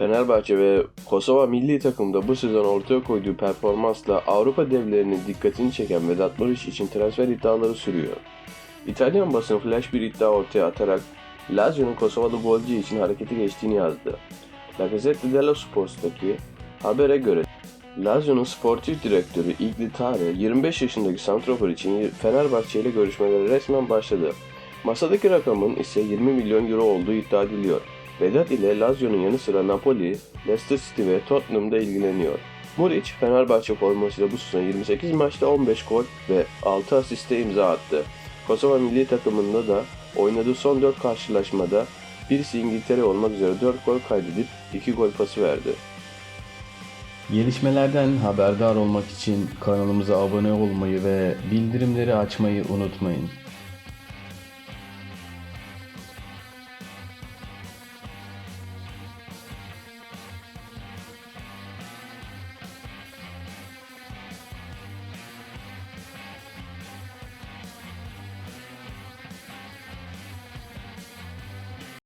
Fenerbahçe ve Kosova milli takımda bu sezon ortaya koyduğu performansla Avrupa devlerinin dikkatini çeken Vedat Muriç için transfer iddiaları sürüyor. İtalyan basını flash bir iddia ortaya atarak Lazio'nun Kosova'da golcü için harekete geçtiğini yazdı. La Gazzetta dello Sport'taki habere göre Lazio'nun sportif direktörü Iglitare 25 yaşındaki santrofor için Fenerbahçe ile görüşmelere resmen başladı. Masadaki rakamın ise 20 milyon euro olduğu iddia ediliyor. Vedat ile Lazio'nun yanı sıra Napoli, Leicester City ve Tottenham'da ilgileniyor. Muric, Fenerbahçe formasıyla bu sezon 28 maçta 15 gol ve 6 asiste imza attı. Kosova milli takımında da oynadığı son 4 karşılaşmada birisi İngiltere olmak üzere 4 gol kaydedip 2 gol pası verdi. Gelişmelerden haberdar olmak için kanalımıza abone olmayı ve bildirimleri açmayı unutmayın.